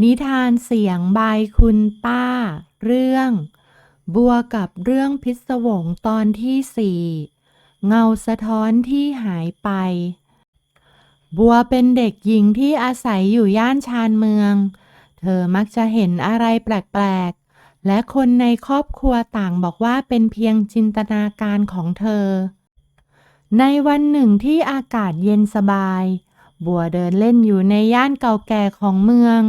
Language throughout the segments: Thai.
นิทานเสียงบายคุณป้า เรื่อง บัวกับเรื่องพิศวงตอนที่สี่เงาสะท้อนที่หายไป บัวเป็นเด็กหญิงที่อาศัยอยู่ย่านชานเมือง เธอมักจะเห็นอะไรแปลกๆ และคนในครอบครัวต่างบอกว่าเป็นเพียงจินตนาการของเธอ ในวันหนึ่งที่อากาศเย็นสบาย บัวเดินเล่นอยู่ในย่านเก่าแก่ของเมือง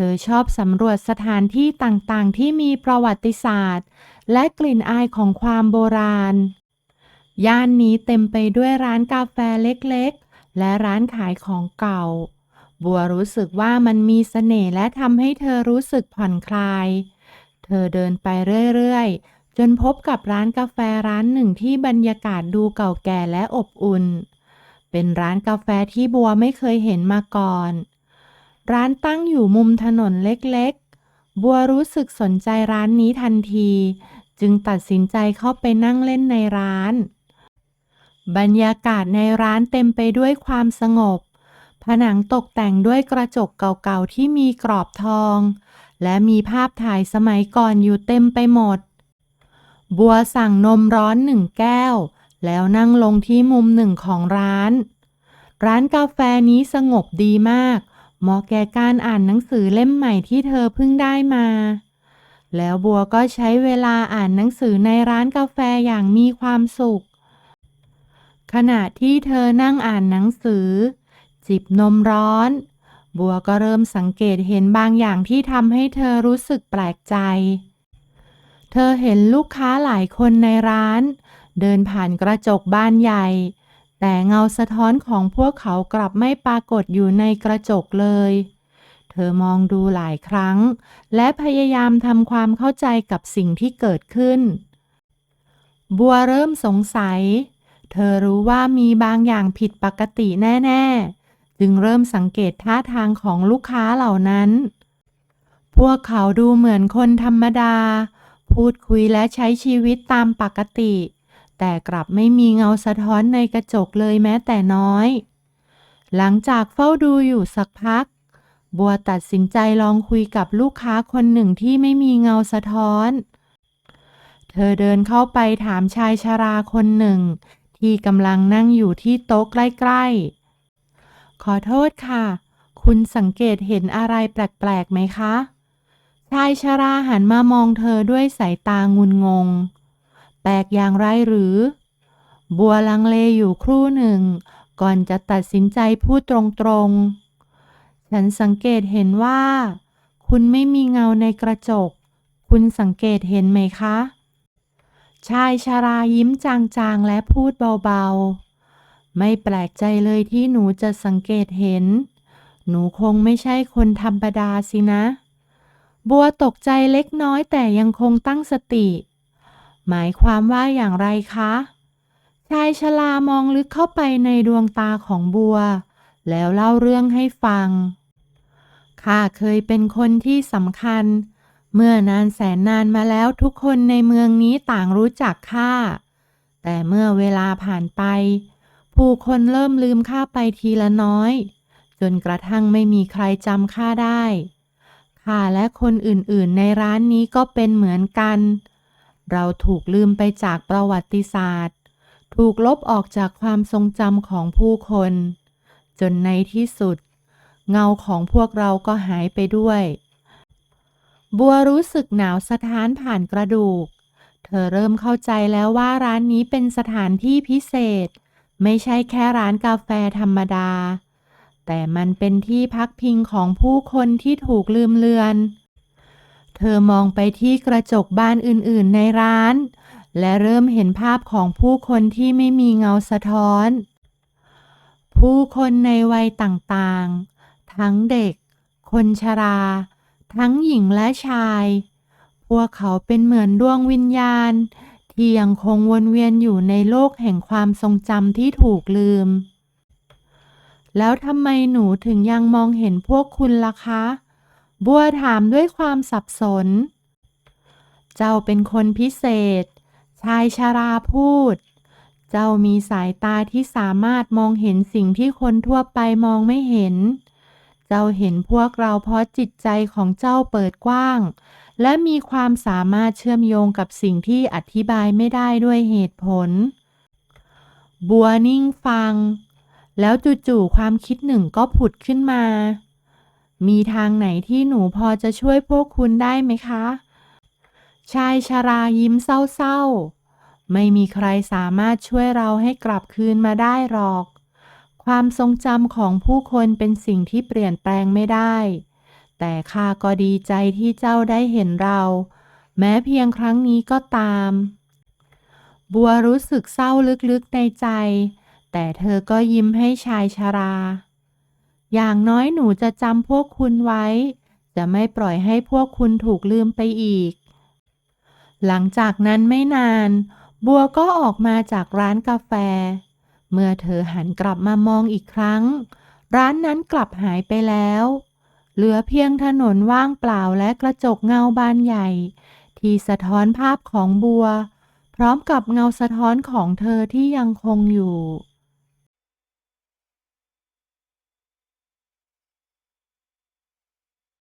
เธอชอบสำรวจสถานที่ต่างๆ ที่มีประวัติศาสตร์ และกลิ่นอายของความโบราณ ย่านนี้เต็มไปด้วยร้านกาแฟเล็กๆ และร้านขายของเก่า บัวรู้สึกว่ามันมีเสน่ห์และทำให้เธอรู้สึกผ่อนคลาย เธอเดินไปเรื่อยๆ จนพบกับร้านกาแฟร้านหนึ่งที่บรรยากาศดูเก่าแก่และอบอุ่น เป็นร้านกาแฟที่บัวไม่เคยเห็นมาก่อน ร้านตั้งอยู่มุมถนนเล็กๆ บัวรู้สึกสนใจร้านนี้ทันที จึงตัดสินใจเข้าไปนั่งเล่นในร้าน บรรยากาศในร้านเต็มไปด้วยความสงบ ผนังตกแต่งด้วยกระจกเก่าๆที่มีกรอบทอง และมีภาพถ่ายสมัยก่อนอยู่เต็มไปหมด บัวสั่งนมร้อนหนึ่งแก้ว แล้วนั่งลงที่มุมหนึ่งของร้าน ร้านกาแฟนี้สงบดีมากเหมาะแก่การอ่านหนังสือเล่มใหม่ที่เธอเพิ่งได้มา แล้วบัวก็ใช้เวลาอ่านหนังสือในร้านกาแฟอย่างมีความสุข ขณะที่เธอนั่งอ่านหนังสือ จิบนมร้อน บัวก็เริ่มสังเกตเห็นบางอย่างที่ทำให้เธอรู้สึกแปลกใจ เธอเห็นลูกค้าหลายคนในร้าน เดินผ่านกระจกบานใหญ่ แต่เงาสะท้อนของพวกเขากลับไม่ปรากฏอยู่ในกระจกเลย เธอมองดูหลายครั้ง และพยายามทำความเข้าใจกับสิ่งที่เกิดขึ้น บัวเริ่มสงสัย เธอรู้ว่ามีบางอย่างผิดปกติแน่ๆ จึงเริ่มสังเกตท่าทางของลูกค้าเหล่านั้น พวกเขาดูเหมือนคนธรรมดา พูดคุยและใช้ชีวิตตามปกติ แต่กลับไม่มีเงาสะท้อนในกระจกเลยแม้แต่น้อย หลังจากเฝ้าดูอยู่สักพัก บัวตัดสินใจลองคุยกับลูกค้าคนหนึ่งที่ไม่มีเงาสะท้อน เธอเดินเข้าไปถามชายชราคนหนึ่ง ที่กำลังนั่งอยู่ที่โต๊ะใกล้ๆ ขอโทษค่ะ คุณสังเกตเห็นอะไรแปลกๆไหมคะ ชายชราหันมามองเธอด้วยสายตางุนงง แปลกอย่างไรหรือ บัวลังเลอยู่ครู่หนึ่ง ก่อนจะตัดสินใจพูดตรงๆ ฉันสังเกตเห็นว่า คุณไม่มีเงาในกระจก คุณสังเกตเห็นไหมคะ ชายชารายิ้มจางๆ และพูดเบาๆ ไม่แปลกใจเลยที่หนูจะสังเกตเห็น หนูคงไม่ใช่คนธรรมดาสินะบัวตกใจเล็กน้อยแต่ยังคงตั้งสติ หมายความว่าอย่างไรคะ ชายชรามองลึกเข้าไปในดวงตาของบัว แล้วเล่าเรื่องให้ฟัง ข้าเคยเป็นคนที่สำคัญ เมื่อนานแสนนานมาแล้วทุกคนในเมืองนี้ต่างรู้จักข้า แต่เมื่อเวลาผ่านไป ผู้คนเริ่มลืมข้าไปทีละน้อย จนกระทั่งไม่มีใครจำข้าได้ข้าและคนอื่นๆ ในร้านนี้ก็เป็นเหมือนกันเเราถูกลืมไปจากประวัติศาสตร์ ถูกลบออกจากความทรงจำของผู้คน จนในที่สุด เงาของพวกเราก็หายไปด้วย บัวรู้สึกหนาวสะท้านผ่านกระดูก เธอเริ่มเข้าใจแล้วว่าร้านนี้เป็นสถานที่พิเศษ ไม่ใช่แค่ร้านกาแฟธรรมดา แต่มันเป็นที่พักพิงของผู้คนที่ถูกลืมเลือน เธอมองไปที่กระจกบานอื่นๆในร้าน และเริ่มเห็นภาพของผู้คนที่ไม่มีเงาสะท้อน ผู้คนในวัยต่างๆ ทั้งเด็ก คนชรา ทั้งหญิงและชาย พวกเขาเป็นเหมือนดวงวิญญาณ ที่ยังคงวนเวียนอยู่ในโลกแห่งความทรงจำที่ถูกลืม แล้วทำไมหนูถึงยังมองเห็นพวกคุณล่ะคะ บัวถามด้วยความสับสน เจ้าเป็นคนพิเศษ ชายชาราพูด เจ้ามีสายตาที่สามารถมองเห็นสิ่งที่คนทั่วไปมองไม่เห็น เจ้าเห็นพวกเราเพราะจิตใจของเจ้าเปิดกว้าง และมีความสามารถเชื่อมโยงกับสิ่งที่อธิบายไม่ได้ด้วยเหตุผล บัวนิ่งฟัง แล้วจู่ๆความคิดหนึ่งก็ผุดขึ้นมา มีทางไหนที่หนูพอจะช่วยพวกคุณได้ไหมคะ ชายชรายิ้มเศร้าๆ ไม่มีใครสามารถช่วยเราให้กลับคืนมาได้หรอก ความทรงจำของผู้คนเป็นสิ่งที่เปลี่ยนแปลงไม่ได้ แต่ข้าก็ดีใจที่เจ้าได้เห็นเรา แม้เพียงครั้งนี้ก็ตาม บัวรู้สึกเศร้าลึกๆในใจ แต่เธอก็ยิ้มให้ชายชรา อย่างน้อยหนูจะจำพวกคุณไว้ จะไม่ปล่อยให้พวกคุณถูกลืมไปอีก หลังจากนั้นไม่นาน บัวก็ออกมาจากร้านกาแฟ เมื่อเธอหันกลับมามองอีกครั้ง ร้านนั้นกลับหายไปแล้ว เหลือเพียงถนนว่างเปล่าและกระจกเงาบานใหญ่ ที่สะท้อนภาพของบัว พร้อมกับเงาสะท้อนของเธอที่ยังคงอยู่